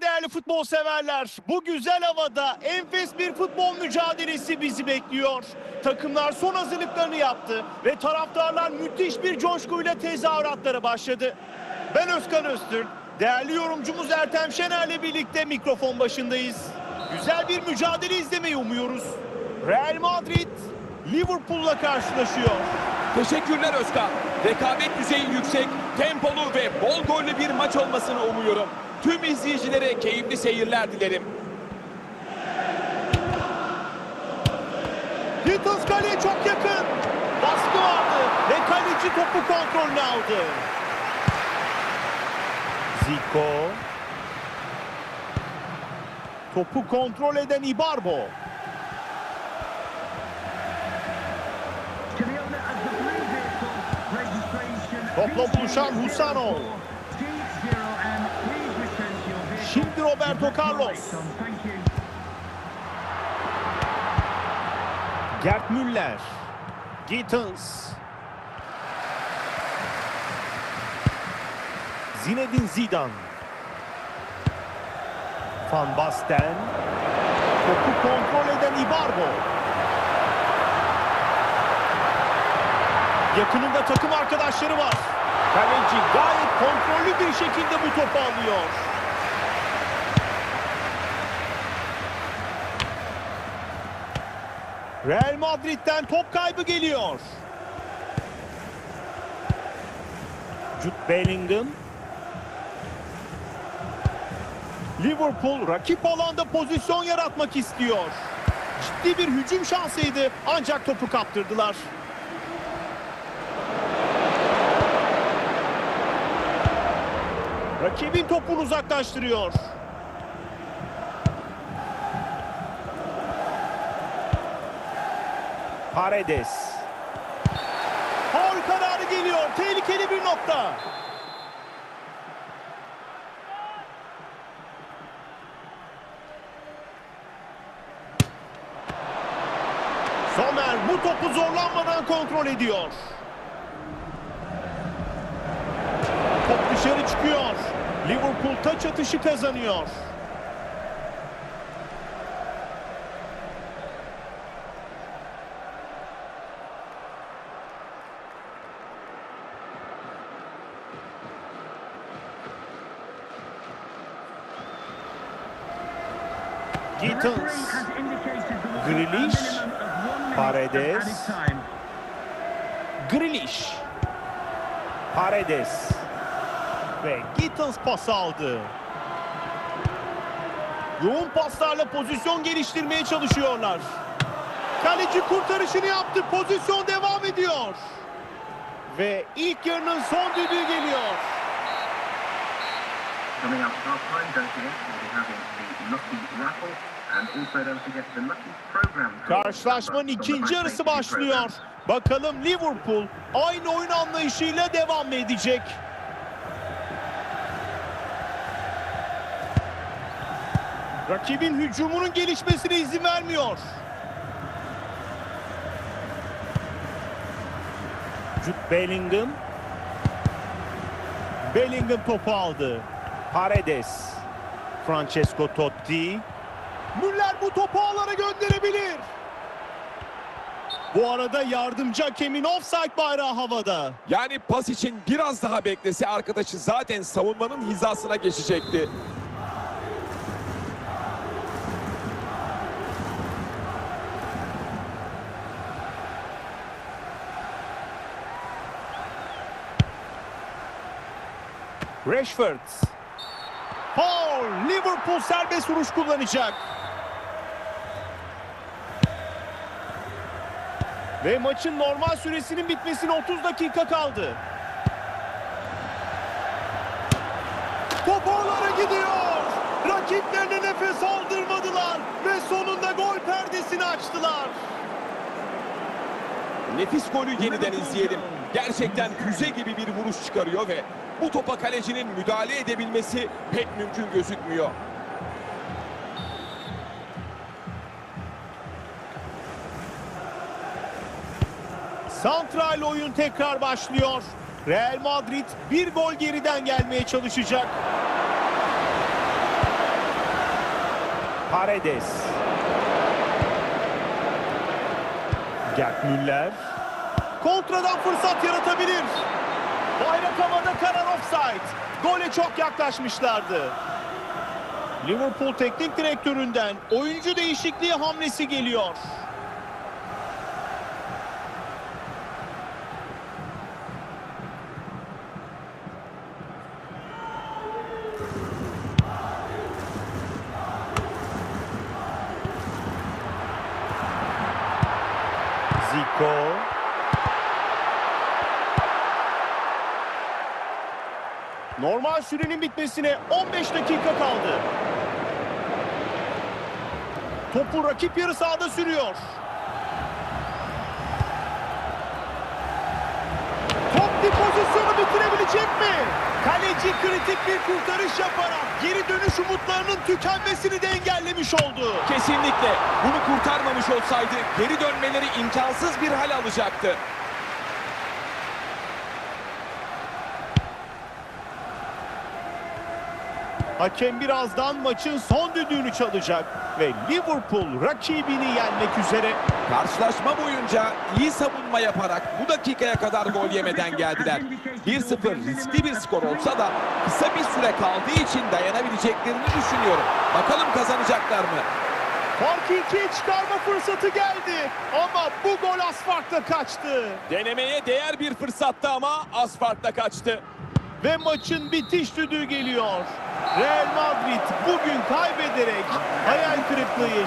Değerli futbol severler. Bu güzel havada enfes bir futbol mücadelesi bizi bekliyor. Takımlar son hazırlıklarını yaptı ve taraftarlar müthiş bir coşkuyla tezahüratlara başladı. Ben Özkan Öztürk, değerli yorumcumuz Ertem Şener'le birlikte mikrofon başındayız. Güzel bir mücadele izlemeyi umuyoruz. Real Madrid Liverpool'la karşılaşıyor. Teşekkürler Özkan. Rekabet düzeyi yüksek, tempolu ve bol gollü bir maç olmasını umuyorum. Tüm izleyicilere keyifli seyirler dilerim. Beatles kaleye çok yakın. Baskı vardı ve kaleci topu kontrolüne aldı. Zico. Topu kontrol eden Ibarbo. Topla buluşan Husano. Roberto Carlos. Gerd Müller. Gittens. Zinedine Zidane. Van Basten. Topu kontrol eden Ibarbo. Yakınında takım arkadaşları var. Kaleci gayet kontrollü bir şekilde bu topu alıyor. Real Madrid'den top kaybı geliyor. Jude Bellingham. Liverpool rakip alanda pozisyon yaratmak istiyor. Ciddi bir hücum şansıydı ancak topu kaptırdılar. Rakibin topunu uzaklaştırıyor. Paredes. Faul kararı geliyor. Tehlikeli bir nokta. Somer bu topu zorlanmadan kontrol ediyor. Top dışarı çıkıyor. Liverpool taç atışı kazanıyor. Gittens. Grealish. Paredes. Grealish. Paredes. Ve Gittens pas aldı. Yoğun paslarla pozisyon geliştirmeye çalışıyorlar. Kaleci kurtarışını yaptı. Pozisyon devam ediyor. Ve ilk yarının son düdüğü geliyor. Coming up half time, don't forget we'll be having the Lucky Raffle and also don't forget the Lucky Program. draw. Karşılaşmanın ikinci yarısı başlıyor. Bakalım Liverpool aynı oyun anlayışıyla devam mı edecek? Rakibin hücumunun gelişmesine izin vermiyor. Jude Bellingham. Bellingham topu aldı. Paredes. Francesco Totti. Müller bu topu ağlara gönderebilir. Bu arada yardımcı hakemin offside bayrağı havada. Yani pas için biraz daha beklese arkadaşı zaten savunmanın hizasına geçecekti. Rashford. Paul Liverpool serbest vuruş kullanacak. Ve maçın normal süresinin bitmesine 30 dakika kaldı. Top ağlara gidiyor. Rakiplerine nefes aldırmadılar ve sonunda gol perdesini açtılar. Nefis golü yeniden izleyelim. Gerçekten füze gibi bir vuruş çıkarıyor ve bu topa kalecinin müdahale edebilmesi pek mümkün gözükmüyor. Santral oyun tekrar başlıyor. Real Madrid bir gol geriden gelmeye çalışacak. Paredes. Gerd Müller. Kontradan fırsat yaratabilir. Bayrak havada karar offside. Gole çok yaklaşmışlardı. Liverpool teknik direktöründen oyuncu değişikliği hamlesi geliyor. Zico. Normal sürenin bitmesine 15 dakika kaldı. Topu rakip yarı sahada sürüyor. Top bir pozisyonu bitirebilecek mi? Kaleci kritik bir kurtarış yaparak geri dönüş umutlarının tükenmesini de engellemiş oldu. Kesinlikle bunu kurtarmamış olsaydı geri dönmeleri imkansız bir hal alacaktı. Hakem birazdan maçın son düdüğünü çalacak ve Liverpool rakibini yenmek üzere. Karşılaşma boyunca iyi savunma yaparak bu dakikaya kadar gol yemeden geldiler. 1-0 riskli bir skor olsa da kısa bir süre kaldığı için dayanabileceklerini düşünüyorum. Bakalım kazanacaklar mı? Farkı ikiye çıkarma fırsatı geldi ama bu gol az farkla kaçtı. Denemeye değer bir fırsattı ama az farkla kaçtı. Ve maçın bitiş düdüğü geliyor. Real Madrid bugün kaybederek hayal kırıklığı yaşıyor.